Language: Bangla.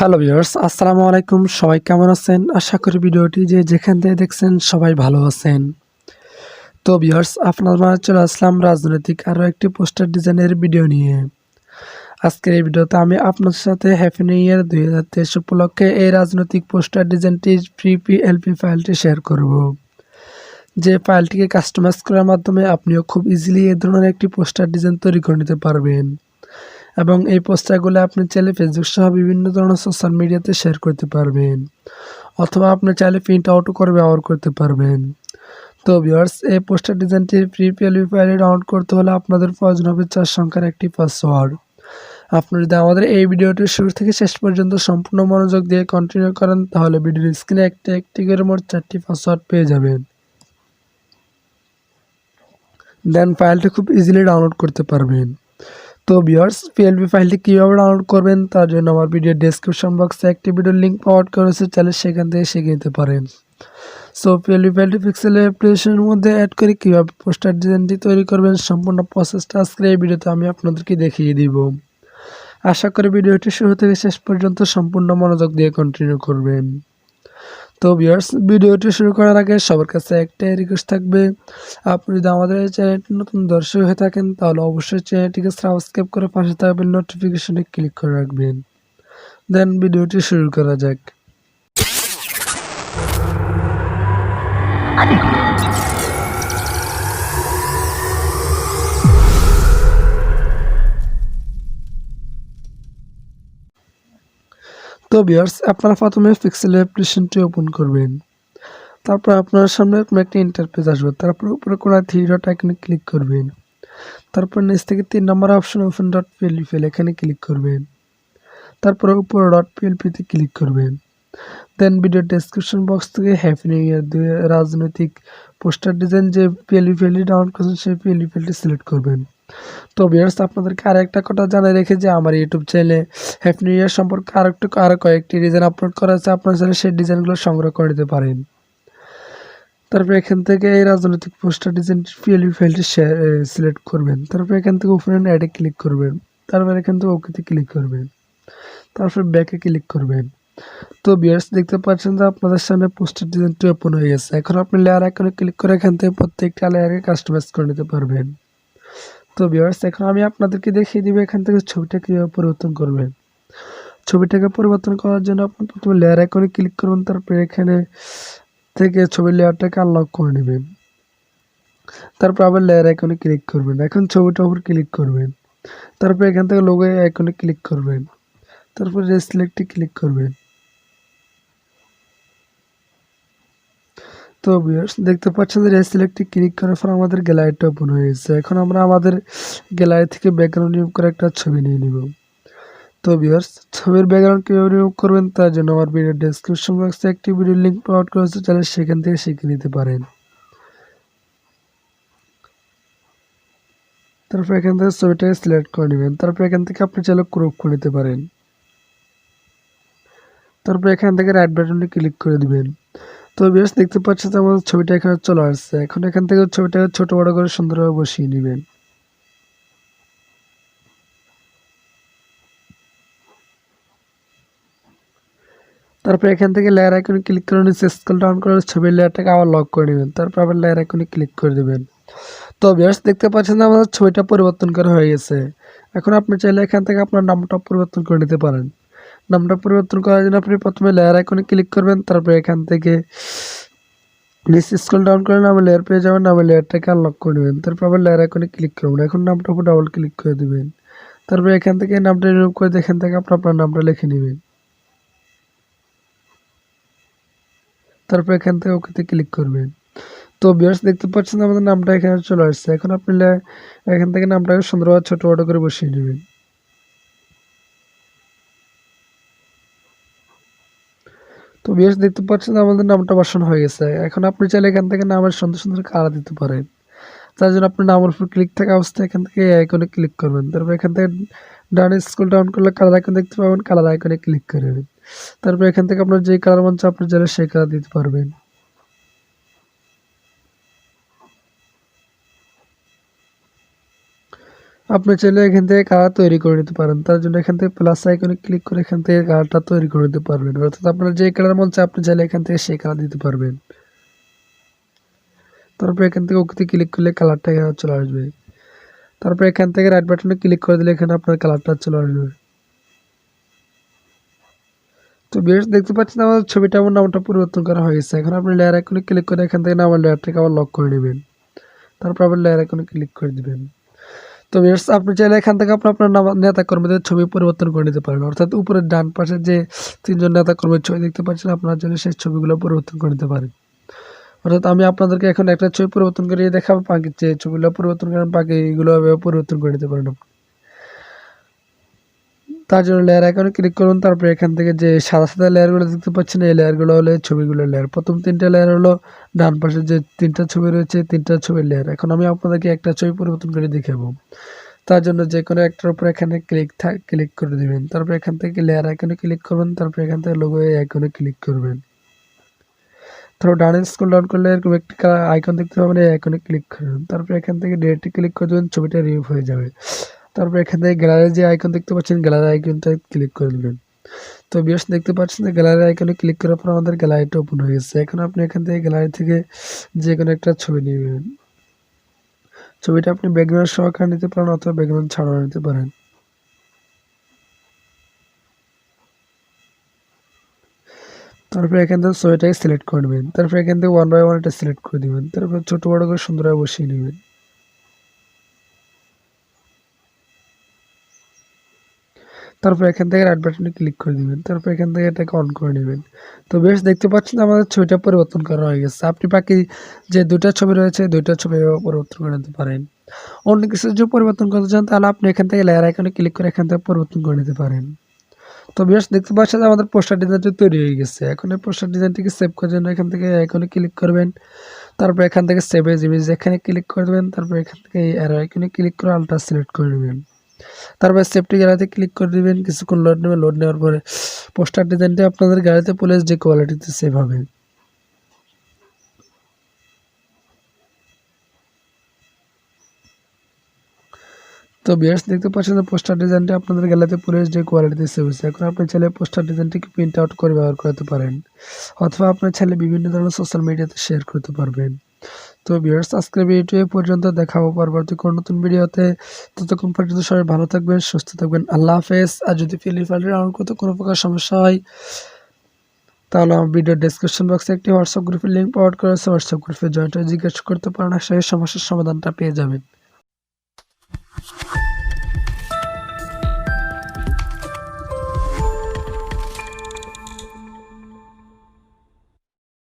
হ্যালো ভিউয়ার্স, আসসালামু আলাইকুম। সবাই কেমন আছেন? আশা করি ভিডিওটি যে যেখান থেকে দেখছেন সবাই ভালো আছেন। তো ভিউয়ার্স, আপনার চলে আসলাম রাজনৈতিক আরও একটি পোস্টার ডিজাইনের ভিডিও নিয়ে। আজকের এই ভিডিওতে আমি আপনার সাথে হ্যাপি নিউ ইয়ার দুই হাজার তেইশ উপলক্ষে এই রাজনৈতিক পোস্টার ডিজাইনটি ফ্রি পিএলপি ফাইলটি শেয়ার করব। যে ফাইলটিকে কাস্টমাইজ করার মাধ্যমে আপনিও খুব ইজিলি এই ধরনের একটি পোস্টার ডিজাইন তৈরি করে নিতে পারবেন। এবং এই পোস্টারগুলো আপনি চাইলে ফেসবুক সহ বিভিন্ন ধরনের সোশ্যাল মিডিয়াতে শেয়ার করতে পারবেন, অথবা আপনি চাইলে প্রিন্ট আউটও করে ব্যবহার করতে পারবেন। তো ভিউয়ার্স এই পোস্টার ডিজাইনটি ফ্রি ফাইলে ডাউনলোড করতে হলে আপনাদের প্রয়োজন হবে চার সংখ্যার একটি পাসওয়ার্ড আপনি যদি আমাদের এই ভিডিওটি শুরু থেকে শেষ পর্যন্ত সম্পূর্ণ মনোযোগ দিয়ে কন্টিনিউ করেন, তাহলে ভিডিওর স্ক্রিনে একটি একটি করে মোট চারটি পাসওয়ার্ড পেয়ে যাবেন। দেন ফাইলটি খুব ইজিলি ডাউনলোড করতে পারবেন। তো ভিউয়ার্স পিএলপি ফাইলটি কীভাবে ডাউনলোড করবেন তার জন্য আমার ভিডিও ডেসক্রিপশন বক্সে একটি ভিডিও লিঙ্ক প্রোভাইড করেছে চাইলে সেখান থেকে শিখে নিতে পারেন। সো পিএলপি ফাইলটি পিক্সেল অ্যাপ্লিকেশনের মধ্যে অ্যাড করে কীভাবে পোস্টার ডিজাইনটি তৈরি করবেন সম্পূর্ণ প্রসেসটা আজকের এই ভিডিওতে আমি আপনাদেরকে দেখিয়ে দিব। আশা করি ভিডিওটি শুরু থেকে শেষ পর্যন্ত সম্পূর্ণ মনোযোগ দিয়ে কন্টিনিউ করবেন। তো ভিউয়ার্স ভিডিওটি শুরু করার আগে সবার কাছে একটাই রিকোয়েস্ট থাকবে। আপনি যদি আমাদের এই চ্যানেলটি নতুন দর্শক হয়ে থাকেন, তাহলে অবশ্যই চ্যানেলটিকে সাবস্ক্রাইব করে পাশে থাকবেন নোটিফিকেশনে ক্লিক করে রাখবেন। দেন ভিডিওটি শুরু করা যাক। তো বিয়ার্স আপনারা প্রথমে পিক্সেল অ্যাপ্লিকেশনটি ওপেন করবেন। তারপর আপনার সামনে এরকম একটা ইন্টারফেস আসবে। তারপর উপরে কোনো থ্রি ডট আইকনে ক্লিক করবেন। তারপর নিচ থেকে তিন নম্বর option open dot PLP file এখানে ক্লিক করবেন। তারপরে উপরে ডট পিএলপিতে ক্লিক করবেন। দেন ভিডিও ডেসক্রিপশন বক্স থেকে হ্যাপি নিউ ইয়ার রাজনৈতিক পোস্টার ডিজাইন যে পিএলপি ফেলটি ডাউনলোড করছেন, সেই পিএলপি ফেলটি সিলেক্ট করবেন। তো ভিউয়ার্স আপনাদেরকে আর একটা কথা জানাই রেখে যে আমার ইউটিউব চ্যানেলে হ্যাপি নিউ ইয়ার সম্পর্কে আরও একটু আরও কয়েকটি ডিজাইন আপলোড করা আছে, আপনার চাইলে সেই ডিজাইনগুলো সংগ্রহ করে নিতে পারেন। তারপর এখান থেকে এই রাজনৈতিক পোস্টার ডিজাইন পিএলপি ফাইলটি সিলেক্ট করবেন। তারপর এখান থেকে ওপেন অ্যাডে ক্লিক করবেন। তারপর এখান থেকে ওকেতে ক্লিক করবেন। তারপর ব্যাকে ক্লিক করবেন। তো বিয়ার্স দেখতে পাচ্ছেন যে আপনাদের সামনে পোস্টার ডিজাইনটি ওপেন হয়ে গেছে। এখন আপনি লেয়ার আইকনে ক্লিক করে এখান থেকে প্রত্যেকটা লেয়ারকে কাস্টমাইজ করে নিতে পারবেন। তো বিয়ার্স এখন আমি আপনাদেরকে দেখিয়ে দিব এখান থেকে ছবিটা কীভাবে পরিবর্তন করবেন। ছবিটাকে পরিবর্তন করার জন্য আপনি প্রথমে লেয়ার আইকনে ক্লিক করবেন, তারপরে এখানে থেকে ছবির লেয়ারটাকে আনলক করে নেবেন। তারপর আবার লেয়ার আইকনে ক্লিক করবেন, এখন ছবিটার উপর ক্লিক করবেন। তারপর এখান থেকে লোগো আইকনে ক্লিক করবেন। তারপর রেসিলেক্টে ক্লিক করবেন। তো ভিউয়ার্স দেখতে পাচ্ছেন যে রেসিলেক্টে ক্লিক করার পর আমাদের গ্যালারিটা ওপেন গেছে। এখন আমরা আমাদের গ্যালারি থেকে ব্যাকগ্রাউন্ড রিমুভ করে একটা ছবি নিয়ে নিব। তো ভিউয়ার্স ছবির ব্যাকগ্রাউন্ড কীভাবে রিমুভ করবেন তার জন্য আমার ভিডিও ডেসক্রিপশন বক্সে একটি ভিডিও লিঙ্ক প্রোভাইড করেছে তাহলে সেখান থেকে শিখে নিতে পারেন। তারপর এখান থেকে ছবিটাকে সিলেক্ট করে নেবেন। তারপর এখান থেকে আপনি চাইলে ক্রপ করে নিতে পারেন। তারপর এখান থেকে রাইট বাটনে ক্লিক করে দিবেন। তো বেশ দেখতে পাচ্ছেন যে আমাদের ছবিটা এখানে চলে আসছে। এখন এখান থেকে ছবিটা ছোট বড় করে সুন্দরভাবে বসিয়ে নেবেন। তারপর এখান থেকে লেয়ার আইকনে ক্লিক করে নিচে স্কেল ডাউন করে ছবির লেয়ারটাকে আবার লক করে নেবেন। তারপর আবার লেয়ার আইকনে ক্লিক করে দেবেন। তো বেশ দেখতে পাচ্ছেন আমাদের ছবিটা পরিবর্তন করা হয়ে গেছে। এখন আপনি চাইলে এখান থেকে আপনার নামটা পরিবর্তন করে নিতে পারেন। নামটা পরিবর্তন করার জন্য আপনি প্রথমে লেয়ার আইকনে ক্লিক করবেন, তারপরে এখান থেকে নিচে স্ক্রল ডাউন করে নামে লেয়ার পেয়ে যাবেন, নামে লেয়ারটাকে আনলক করে নেবেন, তারপর আবার লেয়ার আইকনে ক্লিক করবেন। এখন নামটা উপর ডাবল ক্লিক করে দেবেন। তারপরে এখান থেকে নামটা রিমুভ করে এখান থেকে আপনি আপনার নামটা লিখে নেবেন। তারপর এখান থেকে ওকেতে ক্লিক করবেন। তো বিয়ার্স দেখতে পাচ্ছেন আমাদের নামটা এখানে চলে আসছে। এখন আপনি এখান থেকে নামটাকে সুন্দরভাবে ছোট বড় করে বসিয়ে নেবেন। বেশ দেখতে পাচ্ছেন আমাদের নামটা বাসন হয়ে গেছে। এখন আপনি চাইলে এখান থেকে নামের সুন্দর সুন্দর কালার দিতে পারেন। তার জন্য আপনি নামের উপর ক্লিক থাকা অবস্থায় এখান থেকে আইকনে ক্লিক করবেন। তারপর এখান থেকে ডান স্কুল ডাউন করলে কালার আইকন দেখতে পাবেন কালার আইকনে ক্লিক করবেন তারপর এখান থেকে আপনার যে কালার মন আপনি চাইলে সেই কালার দিতে পারবেন। আপনি চাইলে এখান থেকে কালার তৈরি করে নিতে পারেন। তার জন্য এখান থেকে প্লাস আইকনে ক্লিক করে এখান থেকে কালারটা তৈরি করে নিতে পারবেন। অর্থাৎ আপনার যে কালার মন চায়, আপনি চাইলে এখান থেকে সেই কালার দিতে পারবেন। তারপর এখান থেকে ওকে ক্লিক করলে কালারটা এখানে চলে আসবে। তারপর এখান থেকে রাইট বাটনে ক্লিক করে দিলে এখানে আপনার কালারটা চলে আসবে। তো বেশ দেখতে পাচ্ছেন, আমাদের ছবিটা আমার নামটা পরিবর্তন করা হয়ে গেছে। এখন আপনি লেয়ার আইকনে ক্লিক করে এখান থেকে নামের লেয়ারটাকে আবার লক করে নেবেন। তারপর আবার লেয়ার আইকনে ক্লিক করে দিবেন। তো আপনি চাইলে এখান থেকে আপনি আপনার নেতা কর্মীদের ছবি পরিবর্তন করে নিতে পারেন অর্থাৎ উপরের ডান পাশে যে তিনজন নেতা কর্মীর ছবি দেখতে পাচ্ছেন, আপনার জন্য সেই ছবিগুলো পরিবর্তন করে নিতে পারেন অর্থাৎ আমি আপনাদেরকে এখন একটা ছবি পরিবর্তন করে দেখাবো, বাকি যে ছবিগুলো পরিবর্তন করেন বাকি এগুলো পরিবর্তন করে নিতে পারেন আপনি। তার জন্য লেয়ার আইকনে ক্লিক করুন, তারপরে এখান থেকে যে সাদা সাদা লেয়ারগুলো দেখতে পাচ্ছেন, এই লেয়ারগুলো হলো ছবিগুলোর লেয়ার প্রথম তিনটা লেয়ার হলো ডান পাশে যে তিনটা ছবি রয়েছে তিনটা ছবির লেয়ার এখন আমি আপনাদেরকে একটা ছবি পরিবর্তন করে দেখাবো। তার জন্য যে কোনো একটার উপর এখানে ক্লিক থাক ক্লিক করে দিবেন। তারপর এখান থেকে লেয়ার আইকনে ক্লিক করবেন, তারপর এখান থেকে লোগো আইকনে ক্লিক করবেন। তারপর ডানে স্কুল ডাউন করলে এরকম একটি আইকন দেখতে পাবেন, এই আইকনে ক্লিক করবেন তারপর এখান থেকে ডেটে ক্লিক করে দেবেন, ছবিটা রিমুভ হয়ে যাবে। তারপর এখান থেকে গ্যালারি যে আইকন দেখতে পাচ্ছেন গ্যালারি আইকনটা ক্লিক করে দেবেন। তো বিয়স দেখতে পাচ্ছেন যে গ্যালারি আইকনে ক্লিক করার পর আমাদের গ্যালারিটা ওপেন হয়ে গেছে। এখন আপনি এখান থেকে গ্যালারি থেকে যে কোনো একটা ছবি নেবেন। ছবিটা আপনি ব্যাকগ্রাউন্ড সহকারে নিতে পারেন অথবা ব্যাকগ্রাউন্ড ছাড়াও নিতে পারেন। তারপর এখান থেকে ছবিটাকে সিলেক্ট করে নেবেন। তারপর এখান থেকে ওয়ান বাই ওয়ান এটা সিলেক্ট করে দিবেন। তারপর ছোট বড় করে সুন্দরভাবে বসিয়ে নেবেন। তারপর এখান থেকে রাইট বাটনে ক্লিক করে দিবেন। তারপর এখান থেকে এটাকে অন করে নেবেন। তো বেশ, দেখতে পাচ্ছেন আমাদের ছবিটা পরিবর্তন করা হয়ে গেছে। আপনি বাকি যে দুইটা ছবি রয়েছে, দুইটা ছবি পরিবর্তন করে নিতে পারেন। অন্য কিছু যদি পরিবর্তন করতে চান, তাহলে আপনি এখান থেকে লেয়ার আইকনে ক্লিক করে এখান থেকে পরিবর্তন করে নিতে পারেন। তো বেশ, দেখতে পাচ্ছেন আমাদের পোস্টার ডিজাইনটি তৈরি হয়ে গেছে। এখন এই পোস্টার ডিজাইনটিকে সেভ করার জন্য এখান থেকে আইকনে ক্লিক করবেন। তারপর এখান থেকে সেভ এজ ইমেজ এখানে ক্লিক করে দেবেন। তারপর এখান থেকে অ্যারো আইকনে ক্লিক করে আলট্রা সিলেক্ট করে নেবেন। তারপর সেফটি গ্যালারিতে ক্লিক করে দিবেন, কিছুক্ষণ লোড নেবে লোড নেওয়ার পরে পোস্টার ডিজাইনটি আপনাদের গাড়িতে পুলিশ যে কোয়ালিটিতে সেভ হবে। তো বিয়ার্স দেখতে পাচ্ছেন যে পোস্টার ডিজাইনটি আপনাদের গ্যালারিতে পুলিশ যে কোয়ালিটিতে সেভ হয়েছে। এখন আপনি চাইলে পোস্টার ডিজাইনটিকে প্রিন্ট আউট করে ব্যবহার করতে পারেন, অথবা আপনার চাইলে বিভিন্ন ধরনের সোশ্যাল মিডিয়াতে শেয়ার করতে পারবেন। তো ভিউয়ার্স, আজকের ভিডিওটি পর্যন্ত, দেখাবো পরবর্তী কোনো নতুন ভিডিওতে। ততক্ষণ পর্যন্ত সবাই ভালো থাকবেন, সুস্থ থাকবেন, আল্লাহ হাফেজ। আর যদি ফিলিপাইনের আমার করতে কোনো প্রকার সমস্যা হয়, তাহলে আমার ভিডিও ডিসক্রিপশন বক্সে একটি হোয়াটসঅ্যাপ গ্রুপের লিঙ্ক প্রোভাইড করেছে হোয়াটসঅ্যাপ গ্রুপে জয়েন্ট জিজ্ঞেস করতে পারেন সেই সমস্যার সমাধানটা পেয়ে যাবেন।